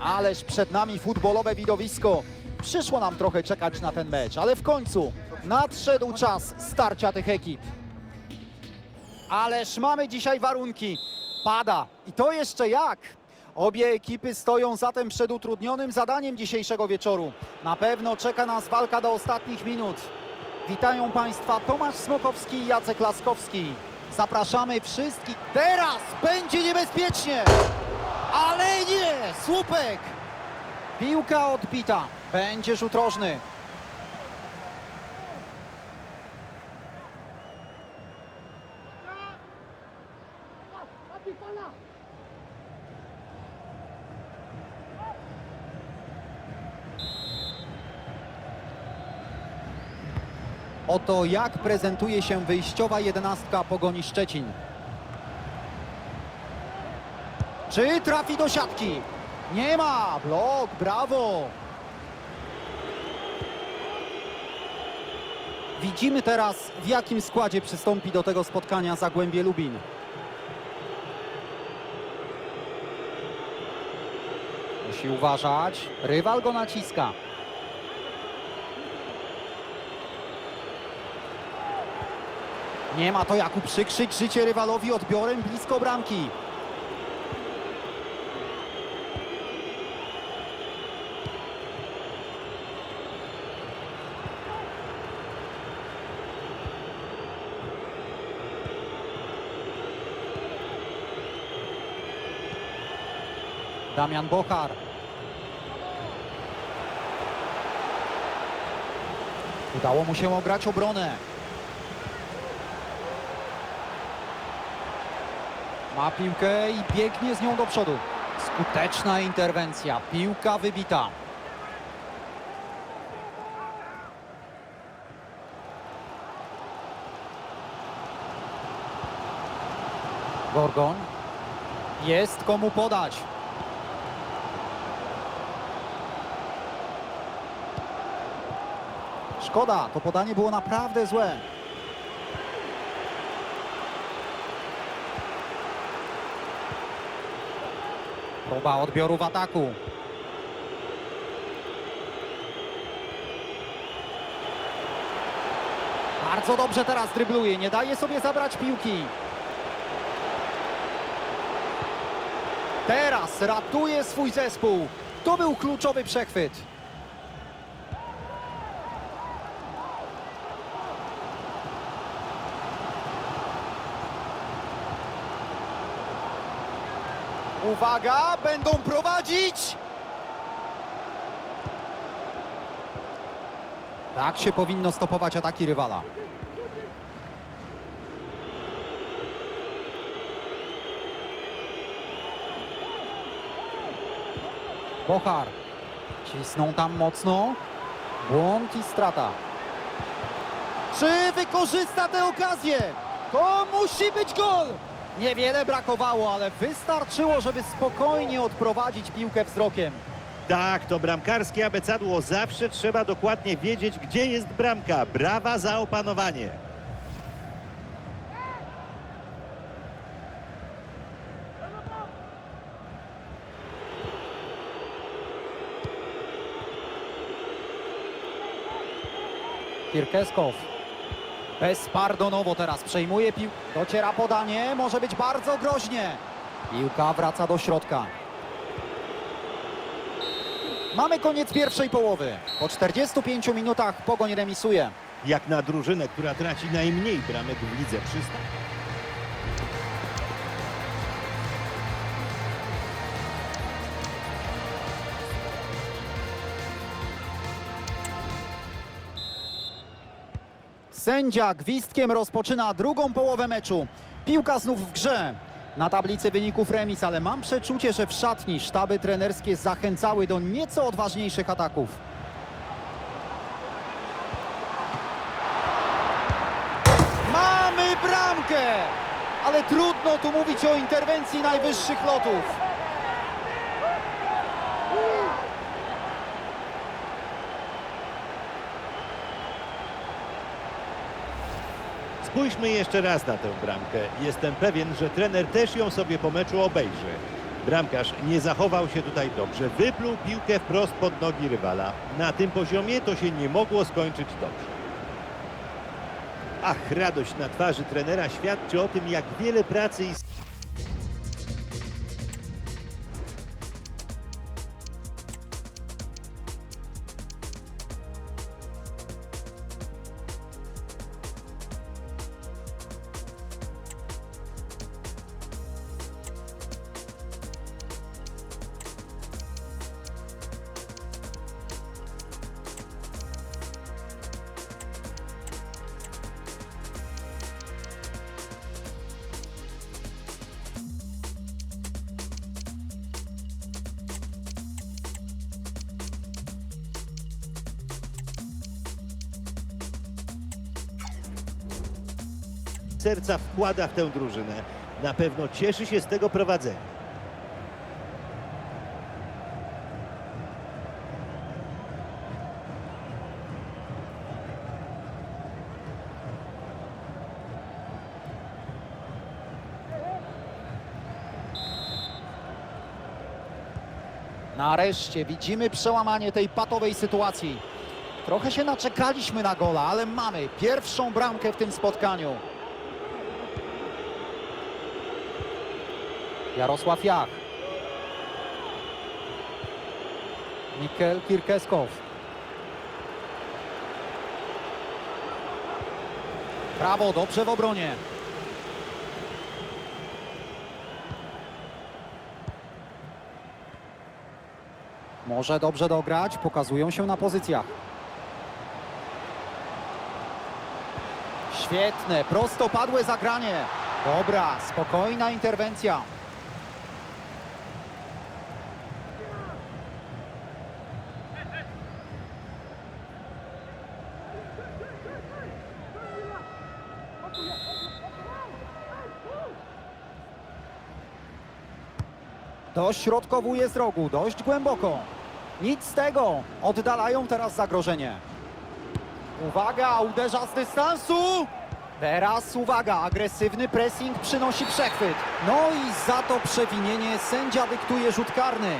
Ależ przed nami futbolowe widowisko. Przyszło nam trochę czekać na ten mecz, ale w końcu nadszedł czas starcia tych ekip. Ależ mamy dzisiaj warunki. Pada. I to jeszcze jak? Obie ekipy stoją zatem przed utrudnionym zadaniem dzisiejszego wieczoru. Na pewno czeka nas walka do ostatnich minut. Witają Państwa Tomasz Smokowski i Jacek Laskowski. Zapraszamy wszystkich. Teraz będzie niebezpiecznie! Ale nie! Słupek! Piłka odbita. Będzie rzut rożny. Oto jak prezentuje się wyjściowa jedenastka Pogoni Szczecin. Czy trafi do siatki? Nie ma! Blok, brawo! Widzimy teraz, w jakim składzie przystąpi do tego spotkania Zagłębie Lubin. Musi uważać. Rywal go naciska. Nie ma to jak uprzykrzyć życie rywalowi odbiorem blisko bramki. Damian Bochar. Udało mu się ograć obronę. Ma piłkę i biegnie z nią do przodu. Skuteczna interwencja. Piłka wybita. Gorgon. Jest komu podać. Szkoda, to podanie było naprawdę złe. Próba odbioru w ataku. Bardzo dobrze teraz drybluje, nie daje sobie zabrać piłki. Teraz ratuje swój zespół. To był kluczowy przechwyt. Uwaga, będą prowadzić! Tak się powinno stopować ataki rywala. Bochar. Cisną tam mocno. Błąd i strata. Czy wykorzysta tę okazję? To musi być gol! Niewiele brakowało, ale wystarczyło, żeby spokojnie odprowadzić piłkę wzrokiem. Tak, to bramkarskie abecadło. Zawsze trzeba dokładnie wiedzieć, gdzie jest bramka. Brawa za opanowanie. Kirkeskow. Bezpardonowo teraz przejmuje piłkę. Dociera podanie, może być bardzo groźnie. Piłka wraca do środka. Mamy koniec pierwszej połowy. Po 45 minutach Pogoń remisuje. Jak na drużynę, która traci najmniej bramek w lidze przysta. Sędzia gwizdkiem rozpoczyna drugą połowę meczu. Piłka znów w grze. Na tablicy wyników remis, ale mam przeczucie, że w szatni sztaby trenerskie zachęcały do nieco odważniejszych ataków. Mamy bramkę! Ale trudno tu mówić o interwencji najwyższych lotów. Spójrzmy jeszcze raz na tę bramkę. Jestem pewien, że trener też ją sobie po meczu obejrzy. Bramkarz nie zachował się tutaj dobrze. Wypluł piłkę wprost pod nogi rywala. Na tym poziomie to się nie mogło skończyć dobrze. Ach, radość na twarzy trenera świadczy o tym, jak wiele pracy i serca wkłada w tę drużynę. Na pewno cieszy się z tego prowadzenia. Nareszcie widzimy przełamanie tej patowej sytuacji. Trochę się naczekaliśmy na gola, ale mamy pierwszą bramkę w tym spotkaniu. Jarosław Jach. Mikel Kirkeskow. Prawo, dobrze w obronie. Może dobrze dograć, pokazują się na pozycjach. Świetne, prostopadłe zagranie. Dobra, spokojna interwencja. Dośrodkowuje z rogu, dość głęboko. Nic z tego. Oddalają teraz zagrożenie. Uwaga, uderza z dystansu. Teraz uwaga, agresywny pressing przynosi przechwyt. No i za to przewinienie sędzia dyktuje rzut karny.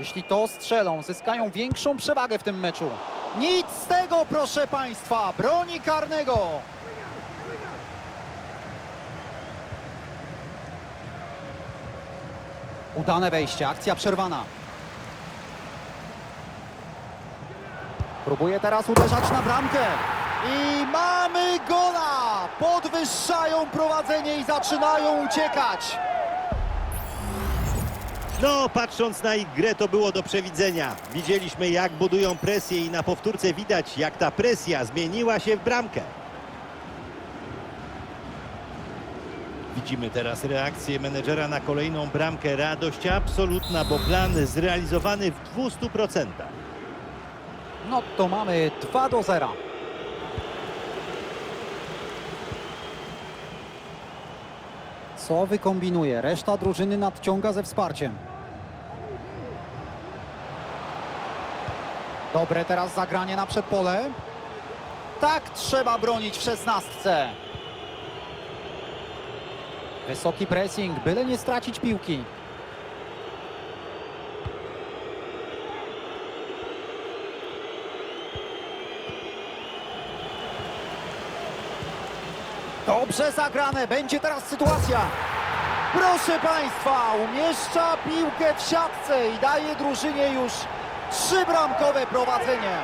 Jeśli to strzelą, zyskają większą przewagę w tym meczu. Nic z tego, proszę Państwa, broni karnego. Udane wejście, akcja przerwana. Próbuje teraz uderzać na bramkę. I mamy gola! Podwyższają prowadzenie i zaczynają uciekać. No, patrząc na ich grę, to było do przewidzenia. Widzieliśmy, jak budują presję i na powtórce widać, jak ta presja zmieniła się w bramkę. Widzimy teraz reakcję menedżera na kolejną bramkę. Radość absolutna, bo plan zrealizowany w 200%. No to mamy 2 do 0. Co wykombinuje? Reszta drużyny nadciąga ze wsparciem. Dobre teraz zagranie na przedpole. Tak trzeba bronić w szesnastce. Wysoki pressing, byle nie stracić piłki. Dobrze zagrane, będzie teraz sytuacja. Proszę Państwa, umieszcza piłkę w siatce i daje drużynie już trzybramkowe prowadzenie.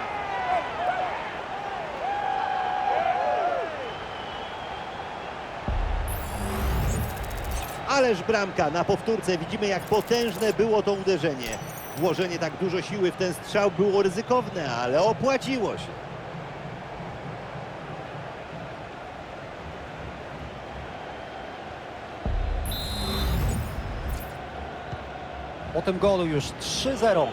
Ależ bramka na powtórce. Widzimy, jak potężne było to uderzenie. Włożenie tak dużo siły w ten strzał było ryzykowne, ale opłaciło się. Po tym golu już 3-0.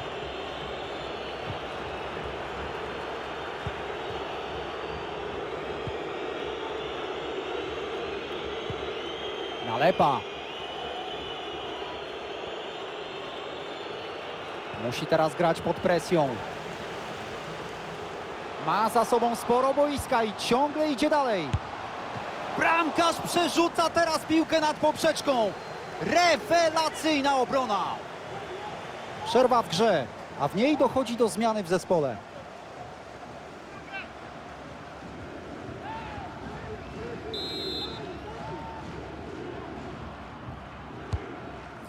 Nalepa. Musi teraz grać pod presją. Ma za sobą sporo boiska i ciągle idzie dalej. Bramkarz przerzuca teraz piłkę nad poprzeczką. Rewelacyjna obrona. Przerwa w grze, a w niej dochodzi do zmiany w zespole.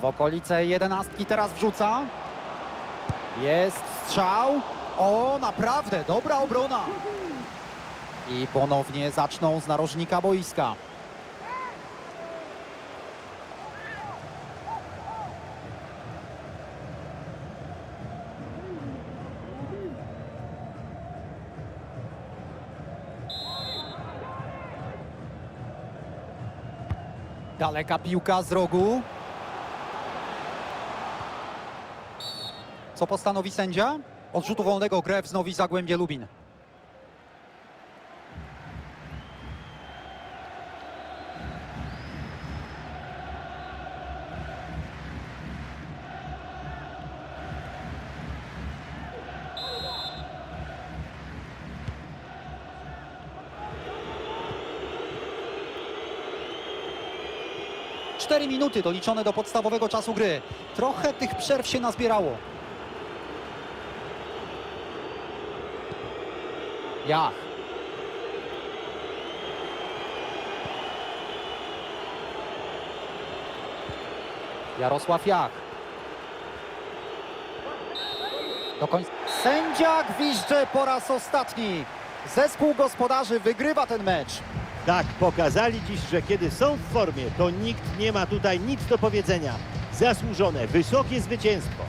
W okolice jedenastki teraz wrzuca. Jest strzał. O, naprawdę dobra obrona. I ponownie zaczną z narożnika boiska. Daleka piłka z rogu. Co postanowi sędzia? Od rzutu wolnego grę wznowi Zagłębie Lubin. Cztery minuty doliczone do podstawowego czasu gry. Trochę tych przerw się nazbierało. Jach. Jarosław Jach. Do końca. Sędzia gwizdże po raz ostatni. Zespół gospodarzy wygrywa ten mecz. Tak, pokazali dziś, że kiedy są w formie, to nikt nie ma tutaj nic do powiedzenia. Zasłużone, wysokie zwycięstwo.